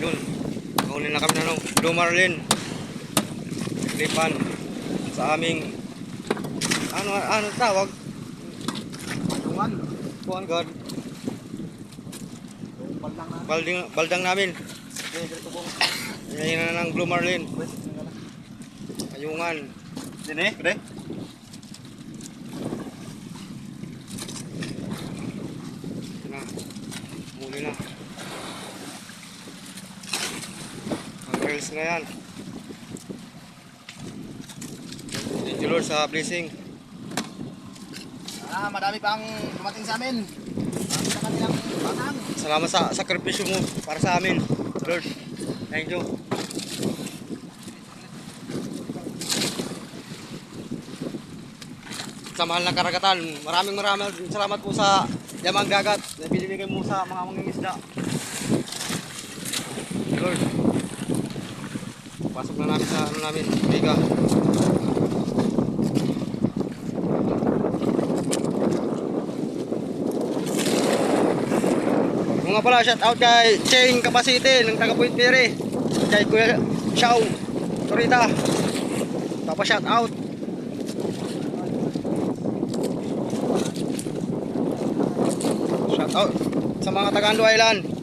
Idol, kahuli na kami na ng Blue Marlin. Klipan sa aming ano ano tawag? Tuwan. Kuan God. Na. Balding, baldang namin. Ngayon na ng Blue Marlin. Ayungan. Dini, pre. Na. Muli na. Rails na yan. Thank you Lord sa blessing. Ah, madami pang dumating sa amin. Marami sa kanilang batang. Salamat sa sakripisyo mo para sa amin. Lord, thank you. Sa mahal ng karagatan, maraming maraming salamat po sa yamang dagat na binibigay mo sa mga mangingisda. Lord, pasok na namin sa ano namin, biga. Mga pala, shout out kay Cheng Capacity ng taga Point Pere. Kay Kuya Shaw Torita. Tapos shout out. Shout out sa mga taga Ando Island.